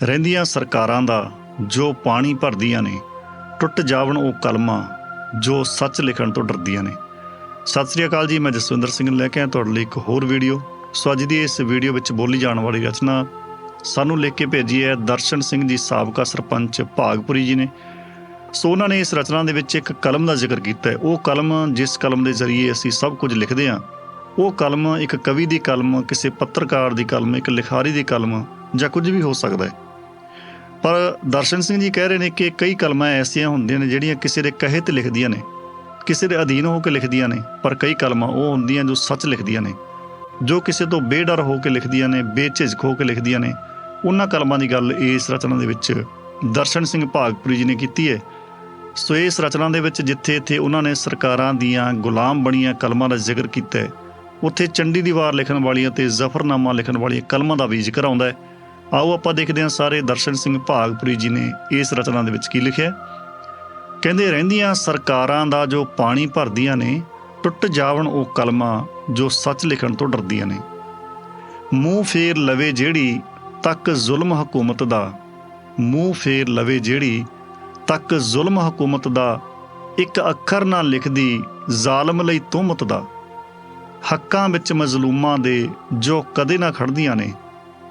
ਰਹਿੰਦੀਆਂ ਸਰਕਾਰਾਂ ਦਾ ਜੋ ਪਾਣੀ ਭਰਦੀਆਂ ਨੇ, ਟੁੱਟ ਜਾਵਣ ਉਹ ਕਲਮਾਂ ਜੋ ਸੱਚ ਲਿਖਣ ਤੋਂ ਡਰਦੀਆਂ ਨੇ। ਸਤਿ ਸ੍ਰੀ ਅਕਾਲ ਜੀ, ਮੈਂ ਜਸਵਿੰਦਰ ਸਿੰਘ ਲੈ ਕੇ ਆਇਆ ਤੁਹਾਡੇ ਲਈ ਇੱਕ ਹੋਰ ਵੀਡੀਓ। ਸੋ ਅੱਜ ਦੀ ਇਸ ਵੀਡੀਓ ਵਿੱਚ ਬੋਲੀ ਜਾਣ ਵਾਲੀ ਰਚਨਾ ਸਾਨੂੰ ਲਿਖ ਕੇ ਭੇਜੀ ਹੈ ਦਰਸ਼ਨ ਸਿੰਘ ਜੀ ਸਾਬਕਾ ਸਰਪੰਚ ਭਾਗਪੁਰੀ ਜੀ ਨੇ। ਸੋ ਉਹਨਾਂ ਨੇ ਇਸ ਰਚਨਾ ਦੇ ਵਿੱਚ ਇੱਕ ਕਲਮ ਦਾ ਜ਼ਿਕਰ ਕੀਤਾ ਹੈ। ਉਹ ਕਲਮ ਜਿਸ ਕਲਮ ਦੇ ਜ਼ਰੀਏ ਅਸੀਂ ਸਭ ਕੁਝ ਲਿਖਦੇ ਹਾਂ, ਉਹ ਕਲਮ ਇੱਕ ਕਵੀ ਦੀ ਕਲਮ, ਕਿਸੇ ਪੱਤਰਕਾਰ ਦੀ ਕਲਮ, ਇੱਕ ਲਿਖਾਰੀ ਦੀ ਕਲਮ ਜਾਂ ਕੁਝ ਵੀ ਹੋ ਸਕਦਾ ਹੈ। ਪਰ ਦਰਸ਼ਨ ਸਿੰਘ ਜੀ ਕਹਿ ਰਹੇ ਨੇ ਕਿ ਕਈ ਕਲਮਾਂ ਐਸੀਆਂ ਹੁੰਦੀਆਂ ਨੇ ਜਿਹੜੀਆਂ ਕਿਸੇ ਦੇ ਕਹੇ ਤੇ ਲਿਖਦੀਆਂ ਨੇ, ਕਿਸੇ ਦੇ ਅਧੀਨ ਹੋ ਕੇ ਲਿਖਦੀਆਂ ਨੇ, ਪਰ ਕਈ ਕਲਮਾਂ ਉਹ ਹੁੰਦੀਆਂ ਜੋ ਸੱਚ ਲਿਖਦੀਆਂ ਨੇ, ਜੋ ਕਿਸੇ ਤੋਂ ਬੇਡਰ ਹੋ ਕੇ ਲਿਖਦੀਆਂ ਨੇ, ਬੇਝਿਜਕ ਹੋ ਕੇ ਲਿਖਦੀਆਂ ਨੇ। ਉਹਨਾਂ ਕਲਮਾਂ ਦੀ ਗੱਲ ਇਸ ਰਚਨਾ ਦੇ ਵਿੱਚ ਦਰਸ਼ਨ ਸਿੰਘ ਭਾਗਪੁਰੀ ਜੀ ਨੇ ਕੀਤੀ ਹੈ। ਸੋ ਇਸ ਰਚਨਾ ਦੇ ਵਿੱਚ ਜਿੱਥੇ ਇੱਥੇ ਉਹਨਾਂ ਨੇ ਸਰਕਾਰਾਂ ਦੀਆਂ ਗੁਲਾਮ ਬਣੀਆਂ ਕਲਮਾਂ ਦਾ ਜ਼ਿਕਰ ਕੀਤਾ ਹੈ, ਉੱਥੇ ਚੰਡੀ ਦੀਵਾਰ ਲਿਖਣ ਵਾਲੀਆਂ ਤੇ ਜ਼ਫਰਨਾਮਾ ਲਿਖਣ ਵਾਲੀਆਂ ਕਲਮਾਂ ਦਾ ਵੀ ਜ਼ਿਕਰ ਆਉਂਦਾ ਹੈ। ਆਓ ਆਪਾਂ ਦੇਖਦੇ ਹਾਂ ਸਾਰੇ ਦਰਸ਼ਨ ਸਿੰਘ ਭਾਗਪੁਰੀ ਜੀ ਨੇ ਇਸ ਰਚਨਾ ਦੇ ਵਿੱਚ ਕੀ ਲਿਖਿਆ ਕਹਿੰਦੇ, ਰਹਿੰਦੀਆਂ ਸਰਕਾਰਾਂ ਦਾ ਜੋ ਪਾਣੀ ਭਰਦੀਆਂ ਨੇ, ਟੁੱਟ ਜਾਵਣ ਉਹ ਕਲਮਾਂ ਜੋ ਸੱਚ ਲਿਖਣ ਤੋਂ ਡਰਦੀਆਂ ਨੇ। ਮੂੰਹ ਫੇਰ ਲਵੇ ਜਿਹੜੀ ਤੱਕ ਜ਼ੁਲਮ ਹਕੂਮਤ ਦਾ, ਮੂੰਹ ਫੇਰ ਲਵੇ ਜਿਹੜੀ ਤੱਕ ਜ਼ੁਲਮ ਹਕੂਮਤ ਦਾ, ਇੱਕ ਅੱਖਰ ਨਾ ਲਿਖਦੀ ਜ਼ਾਲਮ ਲਈ ਤੁਹਮਤ ਦਾ। ਹੱਕਾਂ ਵਿੱਚ ਮਜ਼ਲੂਮਾਂ ਦੇ ਜੋ ਕਦੇ ਨਾ ਖੜਦੀਆਂ ਨੇ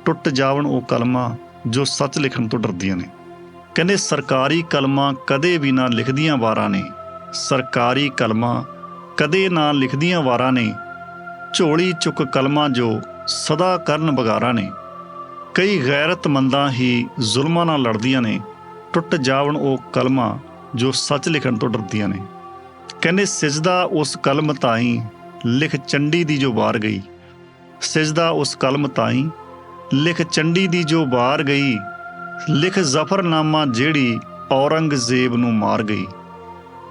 ਟੁੱਟ ਜਾਵਣ ਉਹ ਕਲਮਾਂ ਜੋ ਸੱਚ ਲਿਖਣ ਤੋਂ ਡਰਦੀਆਂ ਨੇ। ਕਹਿੰਦੇ ਸਰਕਾਰੀ ਕਲਮਾਂ ਕਦੇ ਵੀ ਨਾ ਲਿਖਦੀਆਂ ਵਾਰਾਂ ਨੇ। ਸਰਕਾਰੀ ਕਲਮਾਂ ਕਦੇ ਨਾ ਲਿਖਦੀਆਂ ਵਾਰਾਂ ਨੇ। ਝੋਲੀ ਚੁੱਕ ਕਲਮਾਂ ਜੋ ਸਦਾ ਕਰਨ ਬਗਾਰਾ ਨੇ। ਕਈ ਗੈਰਤਮੰਦਾਂ ਹੀ ਜ਼ੁਲਮਾਂ ਨਾਲ ਲੜਦੀਆਂ ਨੇ। ਟੁੱਟ ਜਾਵਣ ਉਹ ਕਲਮਾਂ ਜੋ ਸੱਚ ਲਿਖਣ ਤੋਂ ਡਰਦੀਆਂ ਨੇ। ਕਹਿੰਦੇ ਸਿਜਦਾ ਉਸ ਕਲਮ ਤਾਈ ਲਿਖ ਚੰਡੀ ਦੀ ਜੋ ਵਾਰ ਗਈ। ਸਿਜਦਾ ਉਸ ਕਲਮ ਤਾਈ ਲਿਖ ਚੰਡੀ ਦੀ ਜੋ ਬਾਰ ਗਈ, ਲਿਖ ਜ਼ਫਰਨਾਮਾ ਜਿਹੜੀ ਔਰੰਗਜ਼ੇਬ ਨੂੰ ਮਾਰ ਗਈ।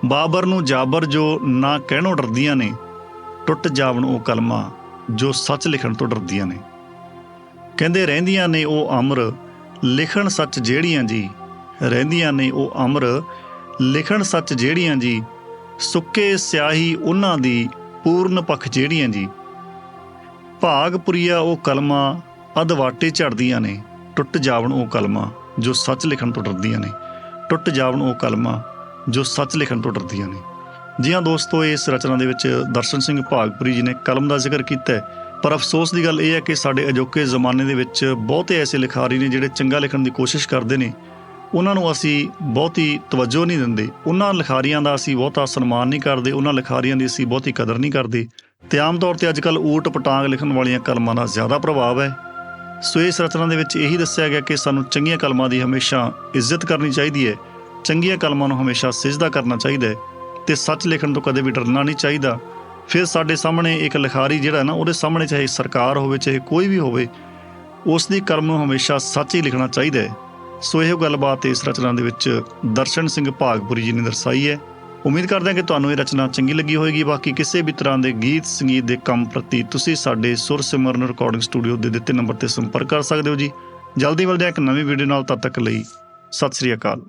ਬਾਬਰ ਨੂੰ ਜਾਬਰ ਜੋ ਨਾ ਕਹਿਣੋਂ ਡਰਦੀਆਂ ਨੇ, ਟੁੱਟ ਜਾਵਣ ਉਹ ਕਲਮਾਂ ਜੋ ਸੱਚ ਲਿਖਣ ਤੋਂ ਡਰਦੀਆਂ ਨੇ। ਕਹਿੰਦੇ ਰਹਿੰਦੀਆਂ ਨੇ ਉਹ ਅਮਰ, ਲਿਖਣ ਸੱਚ ਜਿਹੜੀਆਂ ਜੀ। ਰਹਿੰਦੀਆਂ ਨੇ ਉਹ ਅਮਰ, ਲਿਖਣ ਸੱਚ ਜਿਹੜੀਆਂ ਜੀ। ਸੁੱਕੇ ਸਿਆਹੀ ਉਹਨਾਂ ਦੀ ਪੂਰਨ ਪੱਖ ਜਿਹੜੀਆਂ ਜੀ। ਭਾਗਪੁਰੀਆ ਉਹ ਕਲਮਾਂ ਅਦਵਾਟੇ ਝੜਦੀਆਂ ਨੇ, ਟੁੱਟ ਜਾਵਣ ਉਹ ਕਲਮਾਂ ਜੋ ਸੱਚ ਲਿਖਣ ਤੋਂ ਡਰਦੀਆਂ ਨੇ। ਟੁੱਟ ਜਾਵਣ ਉਹ ਕਲਮਾਂ ਜੋ ਸੱਚ ਲਿਖਣ ਤੋਂ ਡਰਦੀਆਂ ਨੇ। ਜੀ ਹਾਂ ਦੋਸਤੋ, ਇਸ ਰਚਨਾ ਦੇ ਵਿੱਚ ਦਰਸ਼ਨ ਸਿੰਘ ਭਾਗਪੁਰੀ ਜੀ ਨੇ ਕਲਮ ਦਾ ਜ਼ਿਕਰ ਕੀਤਾ ਹੈ। ਪਰ ਅਫਸੋਸ ਦੀ ਗੱਲ ਇਹ ਹੈ ਕਿ ਸਾਡੇ ਅਜੋਕੇ ਜ਼ਮਾਨੇ ਦੇ ਵਿੱਚ ਬਹੁਤੇ ਐਸੇ ਲਿਖਾਰੀ ਨੇ ਜਿਹੜੇ ਚੰਗਾ ਲਿਖਣ ਦੀ ਕੋਸ਼ਿਸ਼ ਕਰਦੇ ਨੇ। ਉਹਨਾਂ ਨੂੰ ਅਸੀਂ ਬਹੁਤੀ ਤਵੱਜੋ ਨਹੀਂ ਦਿੰਦੇ। ਉਹਨਾਂ ਲਿਖਾਰੀਆਂ ਦਾ ਅਸੀਂ ਬਹੁਤਾ ਸਨਮਾਨ ਨਹੀਂ ਕਰਦੇ। ਉਹਨਾਂ ਲਿਖਾਰੀਆਂ ਦੀ ਅਸੀਂ ਬਹੁਤੀ ਕਦਰ ਨਹੀਂ ਕਰਦੇ। ਤੇ ਆਮ ਤੌਰ ਤੇ ਅੱਜਕੱਲ ਊਟ ਪਟਾਂਗ ਲਿਖਣ ਵਾਲੀਆਂ ਕਲਮਾਂ ਦਾ ਜ਼ਿਆਦਾ ਪ੍ਰਭਾਵ ਹੈ। ਸੋ ਇਸ ਰਚਨਾ ਦੇ ਵਿੱਚ ਇਹੀ ਦੱਸਿਆ ਗਿਆ ਕਿ ਸਾਨੂੰ ਚੰਗੀਆਂ ਕਲਮਾਂ ਦੀ ਹਮੇਸ਼ਾ ਇੱਜ਼ਤ ਕਰਨੀ ਚਾਹੀਦੀ ਹੈ। ਚੰਗੀਆਂ ਕਲਮਾਂ ਨੂੰ ਹਮੇਸ਼ਾ ਸਿਜਦਾ ਕਰਨਾ ਚਾਹੀਦਾ ਹੈ ਤੇ ਸੱਚ ਲਿਖਣ ਤੋਂ ਕਦੇ ਵੀ ਡਰਨਾ ਨਹੀਂ ਚਾਹੀਦਾ। ਫਿਰ ਸਾਡੇ ਸਾਹਮਣੇ ਇੱਕ ਲਿਖਾਰੀ ਜਿਹੜਾ ਨਾ, ਉਹਦੇ ਸਾਹਮਣੇ ਚਾਹੇ ਸਰਕਾਰ ਹੋਵੇ, ਚਾਹੇ ਕੋਈ ਵੀ ਹੋਵੇ ਉਸ ਦੀ ਕਲਮ ਨੂੰ ਹਮੇਸ਼ਾ ਸੱਚ ਹੀ ਲਿਖਣਾ ਚਾਹੀਦਾ ਹੈ। ਸੋ ਇਹੋ ਗੱਲਬਾਤ ਇਸ ਰਚਨਾ ਦੇ ਵਿੱਚ ਦਰਸ਼ਨ ਸਿੰਘ ਭਾਗਪੁਰੀ ਜੀ ਨੇ ਦਰਸਾਈ ਹੈ। ਉਮੀਦ ਕਰਦੇ ਹਾਂ ਕਿ ਤੁਹਾਨੂੰ ਇਹ ਰਚਨਾ ਚੰਗੀ ਲੱਗੀ ਹੋਵੇਗੀ। ਬਾਕੀ ਕਿਸੇ ਵੀ ਤਰ੍ਹਾਂ ਦੇ ਗੀਤ, ਸੰਗੀਤ ਦੇ ਕੰਮ ਪ੍ਰਤੀ ਤੁਸੀਂ ਸਾਡੇ ਸੁਰ ਸਿਮਰਨ ਰਿਕਾਰਡਿੰਗ ਸਟੂਡੀਓ ਦੇ ਦਿੱਤੇ ਨੰਬਰ ਤੇ ਸੰਪਰਕ ਕਰ ਸਕਦੇ ਹੋ ਜੀ। ਜਲਦੀ ਮਿਲਦੇ ਹਾਂ ਇੱਕ ਨਵੀਂ ਵੀਡੀਓ ਨਾਲ ਤਦ ਤੱਕ ਲਈ ਸਤਿ ਸ੍ਰੀ ਅਕਾਲ।